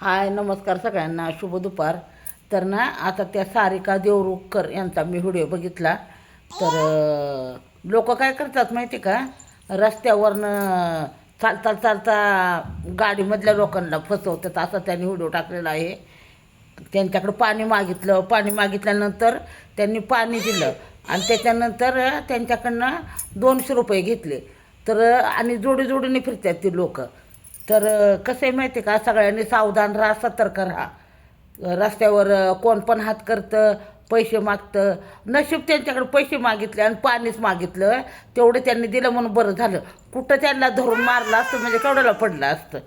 हाय नमस्कार सगळ्यांना. शुभ दुपार. तर ना आता त्या सारिका देवरुखकर यांचा मी व्हिडिओ बघितला. तर लोक काय करतात माहिती का? रस्त्यावरनं चालता चालता गाडीमधल्या लोकांना फसवतात. असा त्यांनी व्हिडिओ टाकलेला आहे. त्यांच्याकडं पाणी मागितलं. पाणी मागितल्यानंतर त्यांनी पाणी दिलं. आणि त्याच्यानंतर त्यांच्याकडनं दोनशे रुपये घेतले. तर आणि जोडी जोडीने फिरतात ती लोकं. तर कसं आहे माहिती आहे का? सगळ्यांनी सावधान राहा सतर्क राहा. रस्त्यावर कोण पण हात करतं पैसे मागतं. नशीब त्यांच्याकडे पैसे मागितले आणि पाणीच मागितलं. तेवढं त्यांनी दिलं म्हणून बरं झालं. कुठं त्यांना धरून मारलं असतं म्हणजे केवढ्याला पडलं असतं?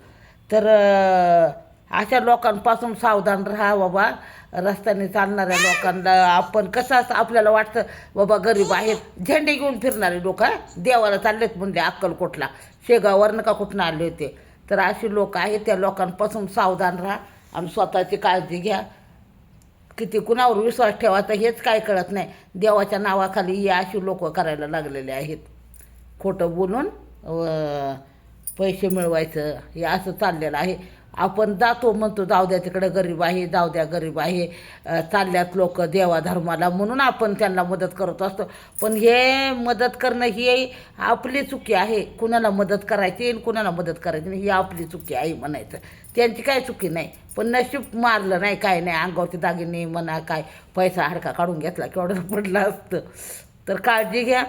तर अशा लोकांपासून सावधान राहा बाबा. रस्त्याने चालणाऱ्या लोकांना आपण कसं असं आपल्याला वाटतं बाबा गरीब आहेत झेंडे घेऊन फिरणारे लोक देवाला चाललेत म्हणले अक्कलकोटला. शेगाववरनं का कुठनं आले होते. तर अशी लोक आहेत त्या लोकांपासून सावधान राहा आणि स्वतःची काळजी घ्या. किती कुणावर विश्वास ठेवायचा हेच काय कळत नाही. देवाच्या नावाखाली ही अशी लोक करायला लागलेले आहेत. खोटं बोलून पैसे मिळवायचं हे असं चाललेलं आहे. आपण जातो म्हणतो जाऊ द्या तिकडं गरीब आहे जाऊ द्या गरीब आहे. चालल्यात लोक देवाधर्माला म्हणून आपण त्यांना मदत करत असतो. पण हे मदत करणं ही आपली चुकी आहे. कुणाला मदत करायची आणि कुणाला मदत करायची नाही ही आपली चुकी आहे म्हणायचं. त्यांची काय चुकी नाही. पण नशीब मारलं नाही काय नाही अंगावरचे दागिने म्हणा काय पैसा हडका काढून घेतला केवढं पडलं असतं. तर काळजी घ्या.